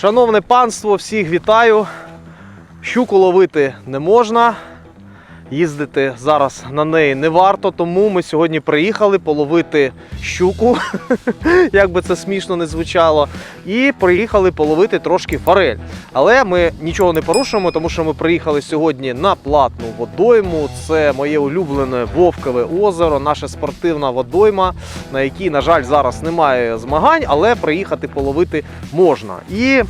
Шановне панство, всіх вітаю. Щуку ловити не можна. Їздити зараз на неї не варто, тому ми сьогодні приїхали половити щуку, як би це смішно не звучало, і приїхали половити трошки форель. Але ми нічого не порушуємо, тому що ми приїхали сьогодні на платну водойму. Це моє улюблене Вовкове озеро, наша спортивна водойма, на якій, на жаль, зараз немає змагань, але приїхати половити можна. І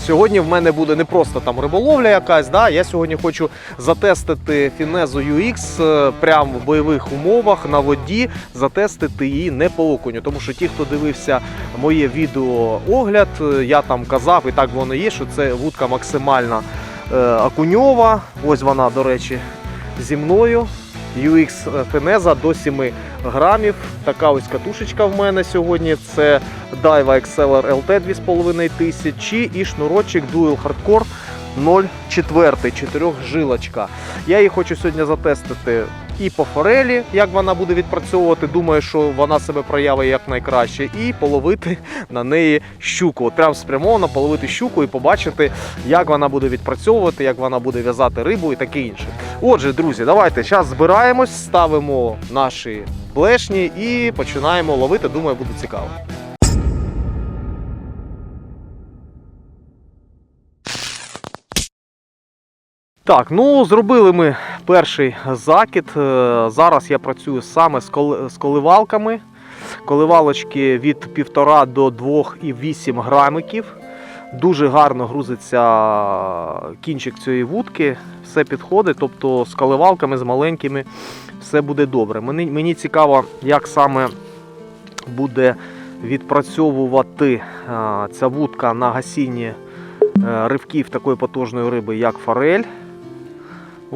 Сьогодні в мене буде не просто там риболовля якась. Да? Я сьогодні хочу затестити Фінезу UX е, прямо в бойових умовах на воді, затестити її не по окуню. Тому що ті, хто дивився моє відео огляд, е, я там казав, і так воно є, що це вудка максимально е, окуньова. Ось вона, до речі, зі мною. UX Фенеза до 7 грамів. Така ось катушечка в мене сьогодні. Це Daiwa Exceller LT 2500 і шнурочок Dual Hardcore 0,4 4 жилочка. Я її хочу сьогодні затестити і по форелі, як вона буде відпрацьовувати. Думаю, що вона себе проявить як найкраще, і половити на неї щуку. От прям спрямовано половити щуку і побачити, як вона буде відпрацьовувати, як вона буде в'язати рибу і таке інше. Отже, друзі, давайте зараз збираємось, ставимо наші блешні і починаємо ловити. Думаю, буде цікаво. Так, ну зробили ми перший закид. Е, Зараз я працюю саме з коливалками. Коливалочки від 1,5 до 2,8 грамиків. Дуже гарно грузиться кінчик цієї вудки, все підходить. Тобто з коливалками, з маленькими все буде добре. Мені, мені цікаво, як саме буде відпрацьовувати ця вудка на гасінні е, ривків такої потужної риби, як форель.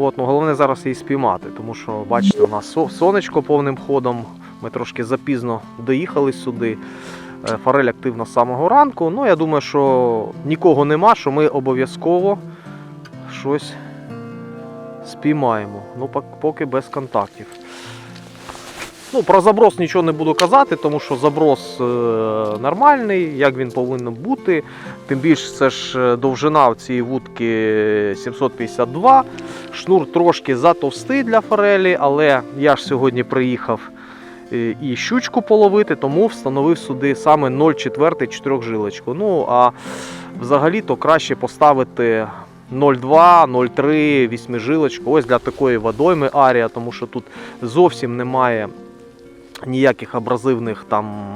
От, ну, головне зараз її спіймати, тому що, бачите, у нас сонечко повним ходом. Ми трошки запізно доїхали сюди. Е, Форель активна з самого ранку. Ну, я думаю, що нікого нема, що ми обов'язково щось спіймаємо. Ну, поки без контактів. Ну, про заброс нічого не буду казати, тому що заброс е, нормальний, як він повинен бути. Тим більше це ж е, довжина в цієї вудки 752. Шнур трошки затовстий для форелі, але я ж сьогодні приїхав е, і щучку половити, тому встановив сюди саме 0,4 чотирьохжилочку. Ну, а взагалі-то краще поставити 0,2, 0,3, вісьмижилочку. Ось для такої водойми арія, тому що тут зовсім немає ніяких абразивних там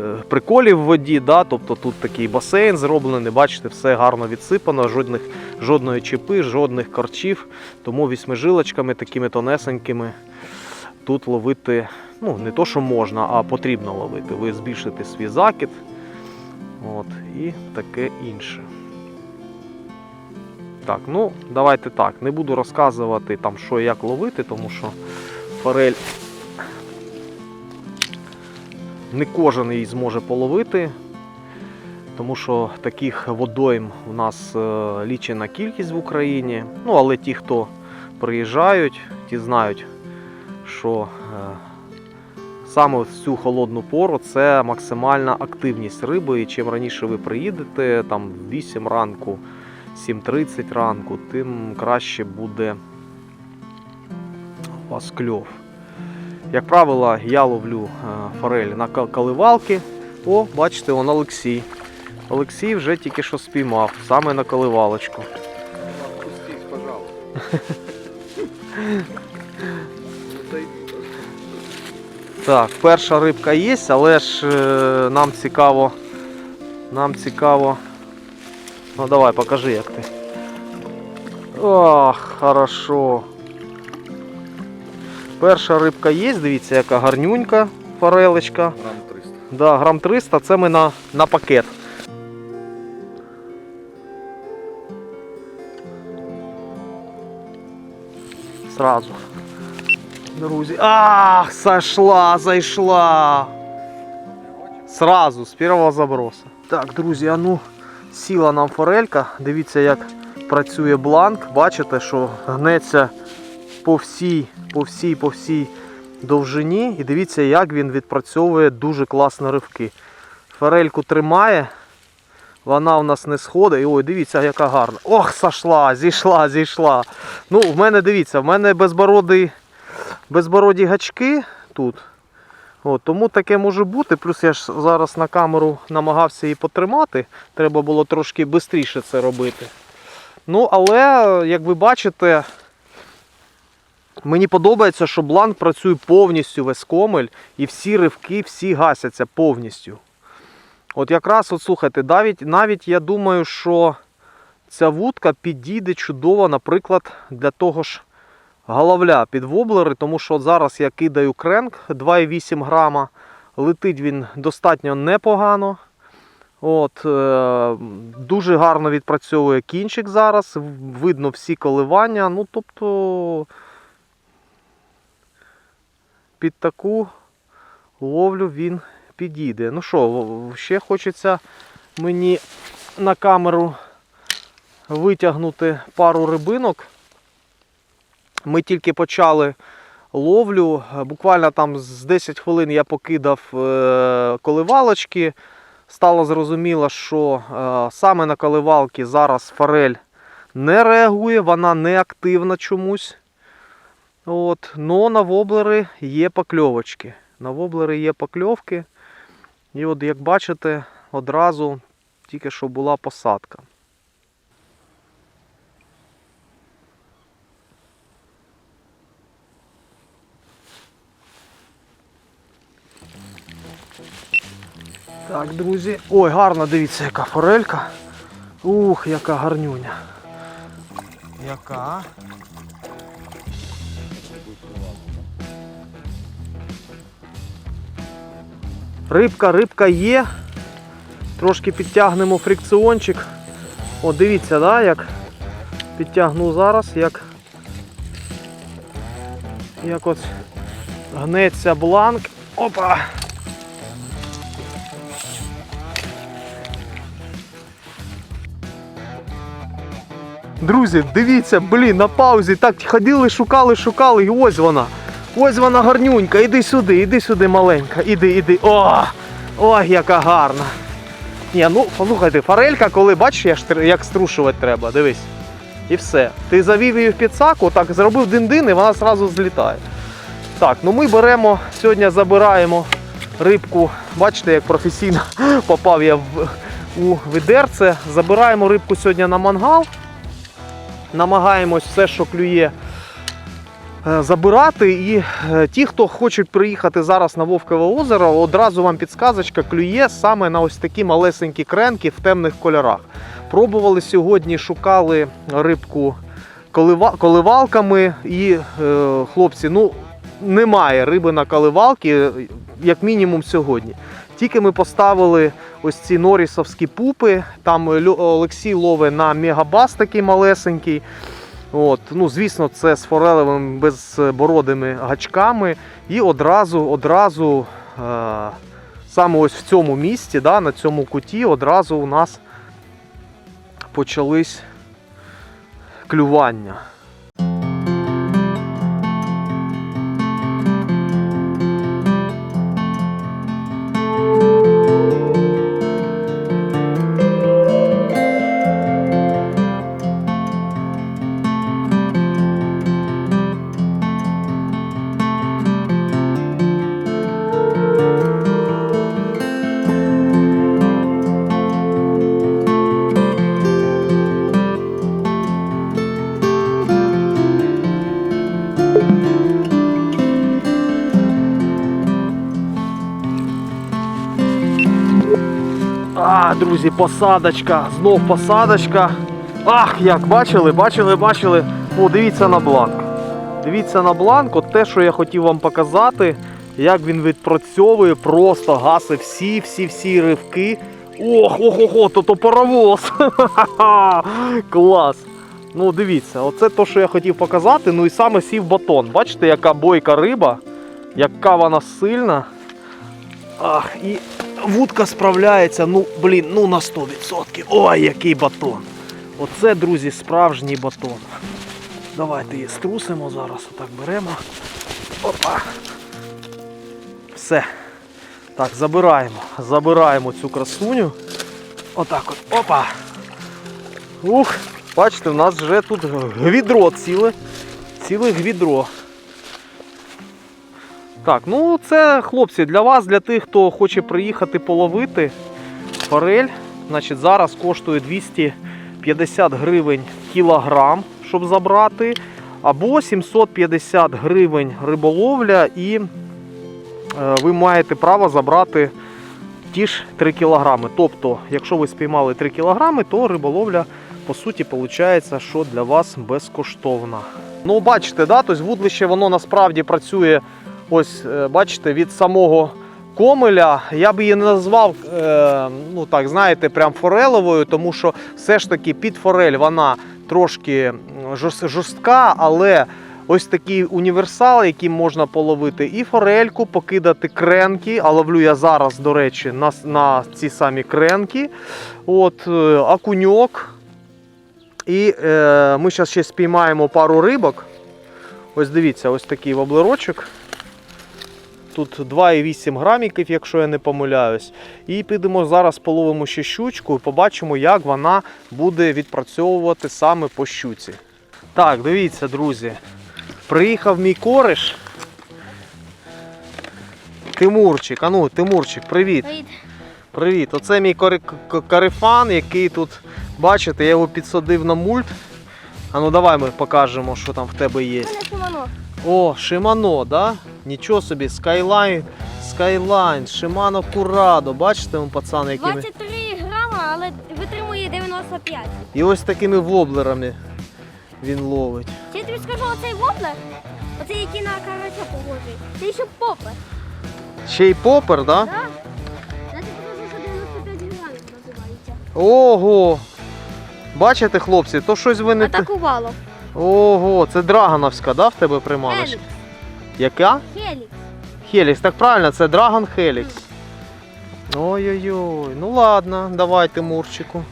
е, приколів в воді. Да? Тобто тут такий басейн зроблений, бачите, все гарно відсипано, жодних, жодної чіпи, жодних корчів. Тому вісьмижилочками такими тонесенькими тут ловити ну, не то, що можна, а потрібно ловити. Ви збільшите свій закид. От, і таке інше. Так, ну давайте так. Не буду розказувати там, що і як ловити, тому що форель не кожен її зможе половити, тому що таких водойм у нас е, лічена кількість в Україні. Ну, але ті, хто приїжджають, ті знають, що е, саме в цю холодну пору це максимальна активність риби. І чим раніше ви приїдете, там в 8 ранку, 7.30 ранку, тим краще буде у вас кльов. Як правило, я ловлю е, форель на каливалки. О, бачите, он Олексій. Олексій вже тільки що спіймав, саме на коливалочку. Отпустить, пожалуйста. Так, перша рибка є, але ж е, нам цікаво. Нам цікаво. Ну давай, покажи, як ти. Ох, хорошо. Перша рибка є, дивіться, яка гарнюнька форелечка. Грамм 300. Да, грам 300, це ми на, на пакет. Сразу. Друзі. Ах, сошла, зайшла. Сразу, з першого заброса. Так, друзі, а ну сіла нам форелька. Дивіться, як працює бланк. Бачите, що гнеться по всій, по всій, по всій довжині. І дивіться, як він відпрацьовує дуже класно ривки. Форельку тримає, Вона у нас не сходить. І, Ой, дивіться, яка гарна. Ох, сошла, зійшла, зійшла. Ну, в мене дивіться, в мене безбородий, безбороді гачки тут. От, тому таке може бути. Плюс я ж зараз на камеру намагався її потримати. Треба було трошки швидше це робити. Ну, але, як ви бачите, мені подобається, що бланк працює повністю весь комель і всі ривки, всі гасяться повністю. От якраз, от слухайте, навіть, навіть я думаю, що ця вудка підійде чудово, наприклад, для того ж головля під воблери, тому що от зараз я кидаю кренк 2,8 грама. Летить він достатньо непогано. От, е, дуже гарно відпрацьовує кінчик зараз. Видно всі коливання. Ну, тобто під таку ловлю він підійде. Ну що, ще хочеться мені на камеру витягнути пару рибинок. Ми тільки почали ловлю. Буквально там з 10 хвилин я покидав е, коливалочки. Стало зрозуміло, що е, саме на коливалки зараз форель не реагує, вона не активна чомусь. От, но на воблери є покльовочки. На воблери є покльовки. І от як бачите, одразу тільки що була посадка. Так, друзі. Ой, гарна, дивіться, яка форелька. Ух, яка гарнюня. Яка? Рибка, рибка є. Трошки підтягнемо фрикціончик. О, дивіться, да, як підтягну зараз, як, як от гнеться бланк. Опа! Друзі, дивіться, блін, на паузі так ходили, шукали, шукали, і ось вона. Ось вона гарнюнька, іди сюди, іди сюди, маленька, іди, іди. О! Ой, яка гарна. Ні, ну послухайте, форелька, коли бачиш, як струшувати треба, дивись. І все. Ти завів її в підсаку, так зробив дин-дин і вона одразу злітає. Так, ну ми беремо, сьогодні забираємо рибку. Бачите, як професійно попав я в, у відерце. Забираємо рибку сьогодні на мангал. Намагаємось все, що клює, забирати. І е, ті, хто хочуть приїхати зараз на Вовкове озеро, одразу вам підсказочка клює саме на ось такі малесенькі кренки в темних кольорах. Пробували сьогодні, шукали рибку коливалками, і е, хлопці, ну немає риби на коливалки, як мінімум сьогодні. Тільки ми поставили ось ці норісовські пупи. Там Олексій ловить на мегабас такий малесенький. От, ну, звісно, це з форелевими безбородими гачками. І одразу, одразу е, саме ось в цьому місці, да, на цьому куті, одразу у нас почались клювання. Друзі, посадочка, знов посадочка. Ах, як бачили, бачили, бачили. О, дивіться на бланк. Дивіться на бланк, от те, що я хотів вам показати, як він відпрацьовує, просто гасить всі, всі, всі ривки. Ох, ох, ох, ох, то, то паровоз. Клас. Ну, дивіться, оце те, що я хотів показати. Ну і саме сів батон. Бачите, яка бойка риба, яка вона сильна. Ах, і вудка справляється, ну, блін, ну на 100%. Ой, який батон. Оце, друзі, справжній батон. Давайте її струсимо зараз, отак беремо. Опа. Все. Так, забираємо. Забираємо цю красуню. Отак от. Опа. Ух, бачите, в нас вже тут гвідро ціле. Ціле гвідро. Так, ну це, хлопці, для вас, для тих, хто хоче приїхати половити форель. Значить, зараз коштує 250 гривень кілограм, щоб забрати. Або 750 гривень риболовля, і е, ви маєте право забрати ті ж 3 кілограми. Тобто, якщо ви спіймали 3 кілограми, то риболовля, по суті, виходить, що для вас безкоштовна. Ну, бачите, да? тобто вудлище воно насправді працює, ось, е, бачите, від самого комеля. Я б її не назвав, е, ну так, знаєте, прям фореловою, тому що все ж таки під форель вона трошки жорстка, але ось такий універсал, яким можна половити і форельку, покидати кренки. А ловлю я зараз, до речі, на, на ці самі кренки. От, е, окуньок. І е, ми зараз ще спіймаємо пару рибок. Ось дивіться, ось такий воблерочок. Тут 2,8 граміків, якщо я не помиляюсь. І підемо зараз половимо ще щучку і побачимо, як вона буде відпрацьовувати саме по щуці. Так, дивіться, друзі. Приїхав мій кореш. Тимурчик, а ну, Тимурчик, привіт. Привіт. Привіт. Оце мій карифан, який тут, бачите, я його підсадив на мульт. А ну давай ми покажемо, що там в тебе є. Мене Шимано. О, Shimano, да? Нічого собі, Skyline, Skyline, Shimano Curado. Бачите, вон, пацани, якими. 23 грама, але витримує 95. І ось такими воблерами він ловить. Чи я тобі скажу, оцей воблер, оцей, який на карася похожий, це ще попер. Ще й попер, да? Да? Я тобі покажу, що 95 грамів називається. Ого! Бачите, хлопці, то щось ви не. Атакувало. Ого, це Драгановська, да, в тебе приманочка? Хелікс. Яка? Хелікс. Хелікс, так правильно, це Драгон Хелікс. Ой-ой-ой, ну ладно, давай Тимурчику.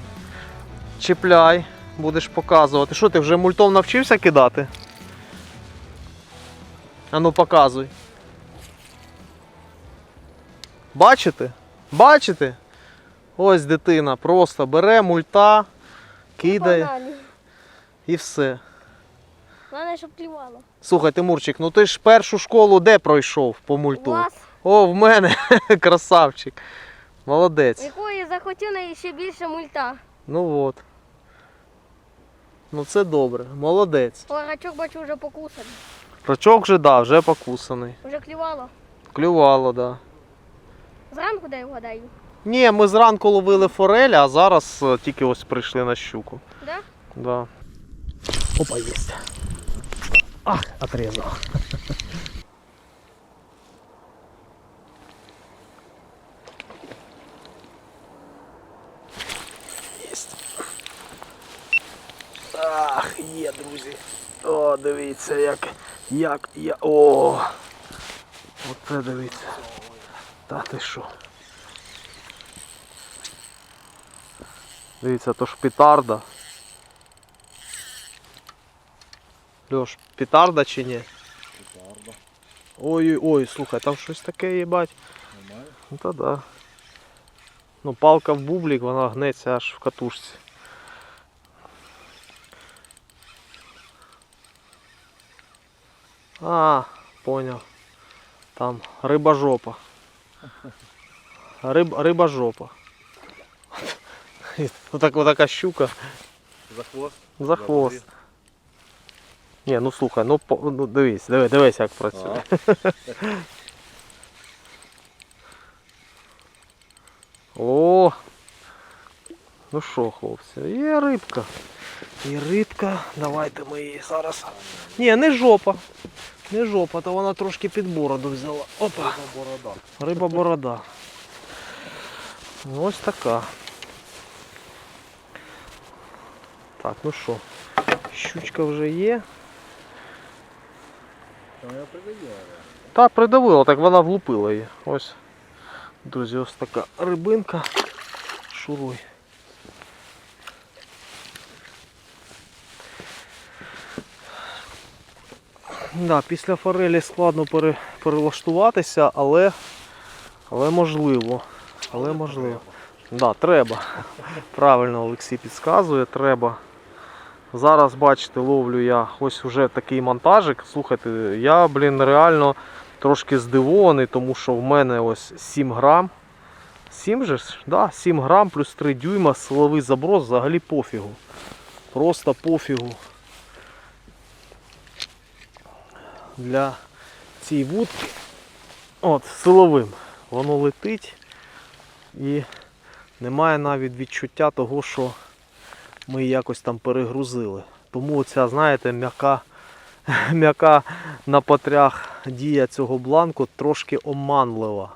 Чіпляй, будеш показувати. Що ти вже мультом навчився кидати? А ну показуй. Бачите? Бачите? Ось дитина просто бере мульта, кидає і все. Головне, щоб клювало. Слухай, Тимурчик, ну ти ж першу школу де пройшов по У мульту? вас, О, в мене красавчик. Молодець. якої захотів на ще більше мульта. Ну от. Ну це добре, молодець. О, рачок бачу вже покусаний. Рачок вже да, вже покусаний. Вже клювало. Клювало, да. Зранку дай вгадаю. Ні, ми зранку ловили форель, а зараз е, тільки ось прийшли на щуку. Да? Да. Опа, есть. А, отрезал. Есть. Ах, є, друзі. О, дивіться, як, як я. О! Оце дивіться. Та ти що? Дивіться, то ж петарда. Льош, петарда чи ні? Петарда. Ой, ой, слухай, там щось таке їбать. Немає? Ну та да. Ну палка в бублік, вона гнеться аж в катушці. А, понял. Там риба жопа. Риб, риба жопа. Отак, отака щука. За хвост? За хвост. Ні, ну слухай, ну, по- ну дивись, дивись, дивись, як працює. О! Ну що, хлопці, є рибка. Є рибка. Давайте ми її зараз. Ні, не жопа. Не жопа, то вона трошки під бороду взяла. Опа. борода. Риба борода. Ось така. Так, ну що, щучка вже є. Я придаю. Та придавила, так вона влупила її. Ось. Друзі, ось така рибинка. Шуруй. Да, після форелі складно пере, перелаштуватися, але, але можливо. Але можливо. Да, треба. Правильно Олексій підказує, треба. Зараз, бачите, ловлю я ось уже такий монтажик. Слухайте, я, блін, реально трошки здивований, тому що в мене ось 7 грам. 7 же ж? Да, 7 грам плюс 3 дюйма, силовий заброс взагалі пофігу. Просто пофігу. Для цієї вудки. От, силовим. Воно летить і немає навіть відчуття того, що ми якось там перегрузили. Тому оця, знаєте, м'яка, м'яка на потрях дія цього бланку трошки оманлива.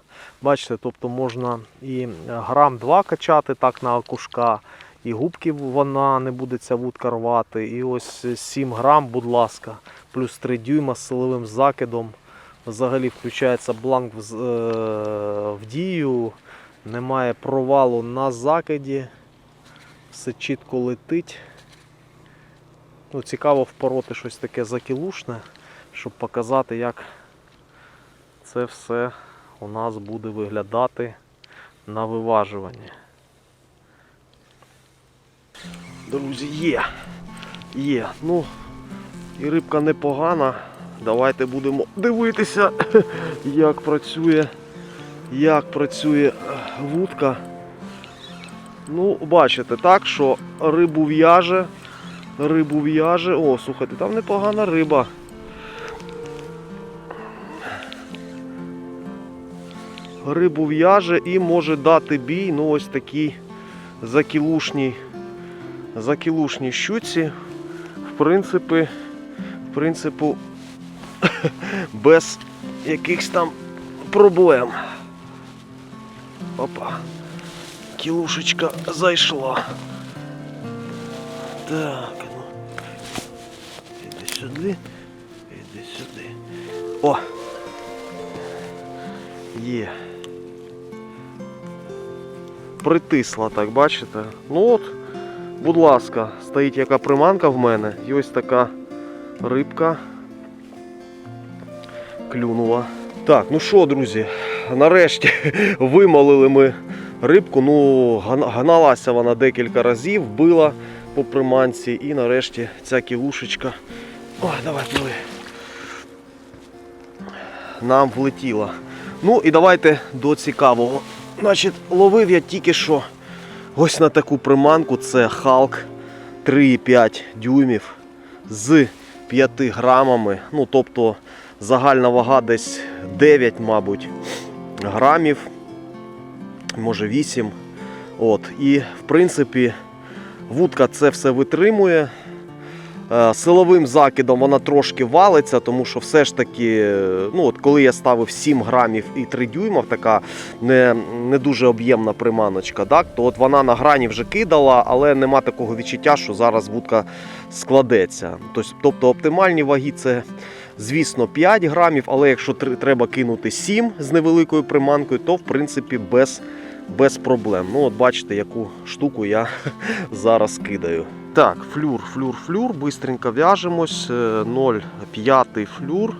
Бачите, тобто можна і грам 2 качати так на окушка, і губки вона не буде ця вудка рвати. І ось 7 грам, будь ласка, плюс 3 дюйма з силовим закидом. Взагалі включається бланк в, е, в дію, немає провалу на закиді, все чітко летить. Ну, цікаво впороти щось таке закілушне, щоб показати, як це все у нас буде виглядати на виважуванні. Друзі, є. Є. Ну, і рибка непогана. Давайте будемо дивитися, як працює, як працює вудка. Ну, бачите, так, що рибу в'яже, рибу в'яже. О, слухайте, там непогана риба. Рибу в'яже і може дати бій, ну ось такій закілушній, закілушній щуці. В принципі, в принципі, без якихось там проблем. Опа. Кілушечка зайшла. Так, ну. Іди сюди. Іди сюди. О! Є. Притисла, так, бачите? Ну от, будь ласка, стоїть яка приманка в мене. І ось така рибка клюнула. Так, ну що, друзі, нарешті вимолили ми рибку. Ну, гналася вона декілька разів, била по приманці, і нарешті ця кілушечка. Ой, давай, пливи. Нам влетіла. Ну і давайте до цікавого. Значить, ловив я тільки що ось на таку приманку. Це Халк 3,5 дюймів з 5 грамами. Ну, тобто загальна вага десь 9, мабуть, грамів, може 8. От. І в принципі вудка це все витримує. Е, Силовим закидом вона трошки валиться, тому що все ж таки, е, ну от коли я ставив 7 грамів і 3 дюйма, така не, не дуже об'ємна приманочка, так, то от вона на грані вже кидала, але нема такого відчуття, що зараз вудка складеться. Тобто оптимальні ваги це, звісно, 5 грамів, але якщо треба кинути 7 з невеликою приманкою, то в принципі без, без проблем. Ну, от бачите, яку штуку я зараз кидаю. Так, флюр, флюр, флюр. Бистренько в'яжемось. Е, 0,5 флюр.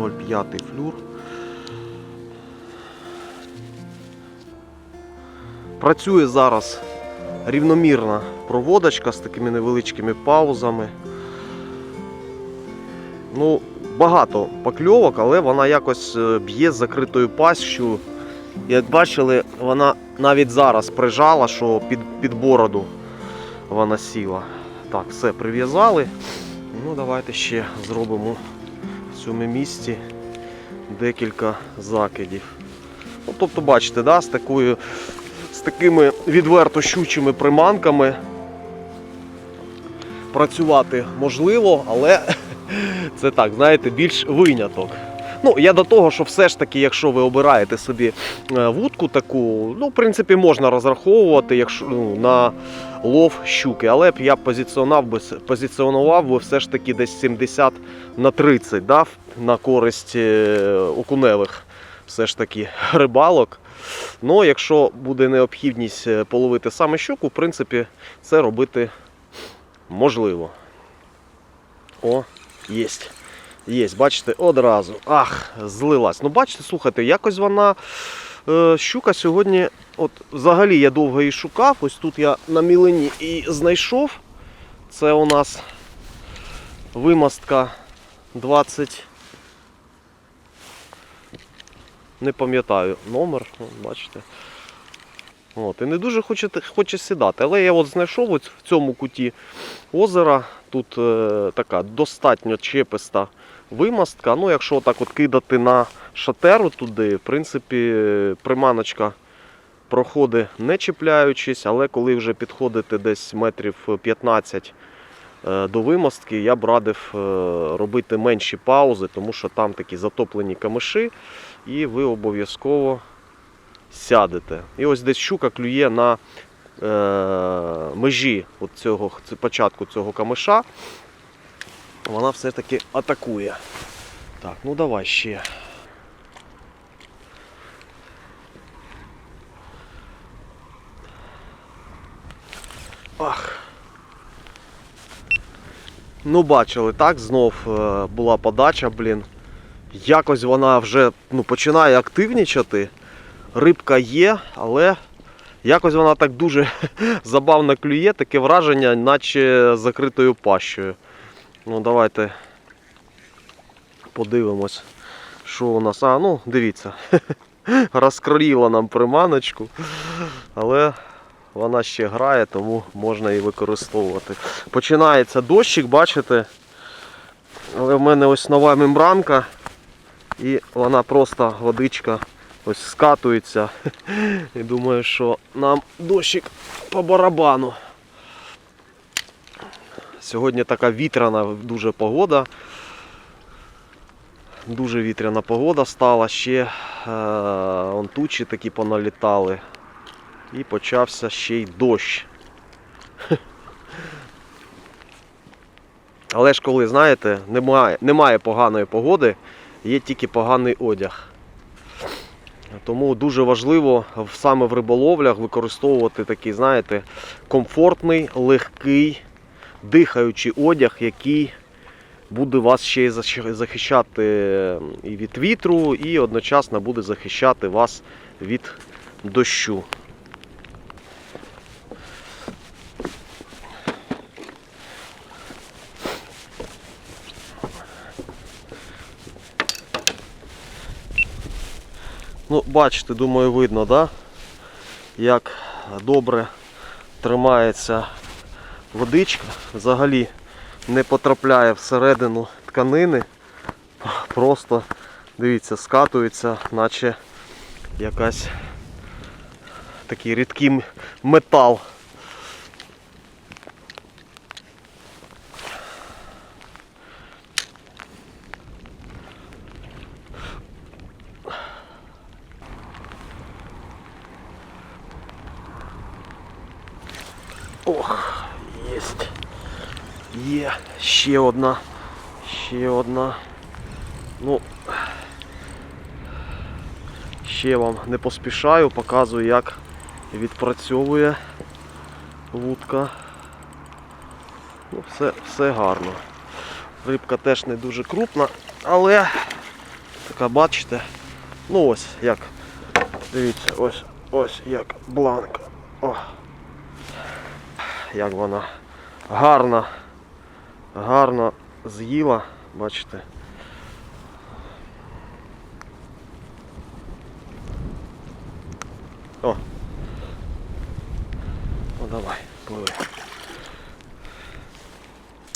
0,5 флюр. Працює зараз рівномірна проводочка з такими невеличкими паузами. Ну, багато покльовок, але вона якось е, б'є з закритою пастю. Як бачили, вона навіть зараз прижала, що під, під бороду вона сіла. Так, все, прив'язали. Ну, давайте ще зробимо в цьому місці декілька закидів. Ну, тобто, бачите, да, з, такою, з такими відверто щучими приманками працювати можливо, але це так, знаєте, більш виняток. Ну, я до того, що все ж таки, якщо ви обираєте собі е, вудку таку, ну, в принципі, можна розраховувати якщо, ну, на лов щуки, але б я позиціонував би, позиціонував би все ж таки десь 70 на 30 дав на користь е, окуневих все ж таки рибалок. Ну, якщо буде необхідність е, половити саме щуку, в принципі, це робити можливо. О, єсть. Єсть, бачите, одразу. Ах, злилась. Ну, бачите, слухайте, якось вона Е, щука сьогодні, от взагалі я довго її шукав. Ось тут я на мілині і знайшов. Це у нас вимостка 20. Не пам'ятаю номер, бачите. От, і не дуже хоче, хоче сідати. Але я от знайшов ось в цьому куті озера. Тут е, така достатньо чеписта вимостка. Ну, якщо так от кидати на шатеру туди, в принципі, приманочка проходить не чіпляючись, але коли вже підходити десь метрів 15 е, до вимостки, я б радив е, робити менші паузи, тому що там такі затоплені камиші, і ви обов'язково сядете. І ось десь щука клює на е, межі от цього, початку цього камиша. Вона все ж таки атакує. Так, ну давай ще. Ах. Ну, бачили, так, знов е, була подача, блін. Якось вона вже ну, починає активнічати. Рибка є, але якось вона так дуже забавно клює, таке враження, наче закритою пащею. Ну, давайте подивимось, що у нас. А, ну, дивіться. Розкроїла нам приманочку, але вона ще грає, тому можна її використовувати. Починається дощик, бачите? Але в мене ось нова мембранка, і вона просто водичка ось скатується. І думаю, що нам дощик по барабану. Сьогодні така вітряна дуже погода. Дуже вітряна погода стала, ще е, он тучі такі поналітали. І почався ще й дощ. Але ж коли, знаєте, немає, немає поганої погоди, є тільки поганий одяг. Тому дуже важливо саме в риболовлях використовувати такий, знаєте, комфортний, легкий, дихаючий одяг, який буде вас ще й захищати і від вітру, і одночасно буде захищати вас від дощу. Ну, бачите, думаю, видно, да? як добре тримається водичка. Взагалі не потрапляє всередину тканини. Просто, дивіться, скатується, наче якась такий рідкий метал. Ох, єсть. Є, ще одна. Ще одна. Ну, ще вам не поспішаю, показую, як відпрацьовує вудка. Ну, все, все гарно. Рибка теж не дуже крупна, але така, бачите, ну ось як. Дивіться, ось, ось як бланк. О як вона гарно, гарно з'їла, бачите. О! Ну давай, пливи.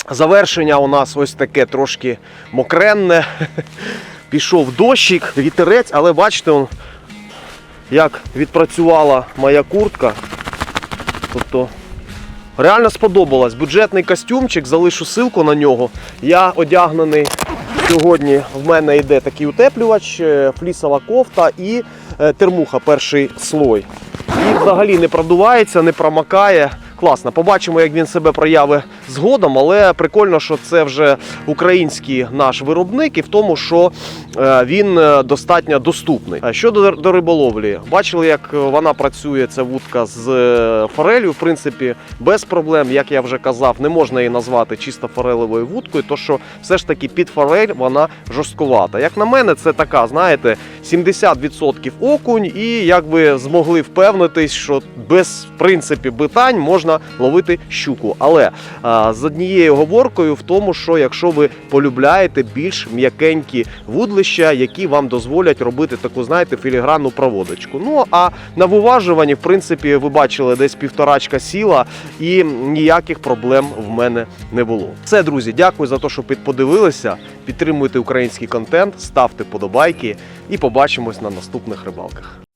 Завершення у нас ось таке трошки мокренне. Пішов дощик, вітерець, але бачите, як відпрацювала моя куртка. Тобто Реально сподобалось. Бюджетний костюмчик, залишу ссылку на нього. Я одягнений сьогодні. В мене йде такий утеплювач, е, флісова кофта і е, термуха перший слой. І взагалі не продувається, не промакає. Класна. Побачимо, як він себе проявить згодом, але прикольно, що це вже український наш виробник, і в тому, що е, він е, достатньо доступний. А Щодо до риболовлі, бачили, як вона працює, ця вудка з е, форелью, в принципі, без проблем, як я вже казав, не можна її назвати чисто форелевою вудкою, то що все ж таки під форель вона жорсткувата. Як на мене, це така, знаєте, 70% окунь, і як ви змогли впевнитись, що без в принципі питань можна ловити щуку. Але а, з однією говоркою в тому, що якщо ви полюбляєте більш м'якенькі вудлища, які вам дозволять робити таку, знаєте, філігранну проводочку. Ну а на виважуванні, в принципі, ви бачили десь півторачка сіла, і ніяких проблем в мене не було. Все, друзі, дякую за те, що під- подивилися. Підтримуйте український контент, ставте подобайки і побачимось на наступних рибалках.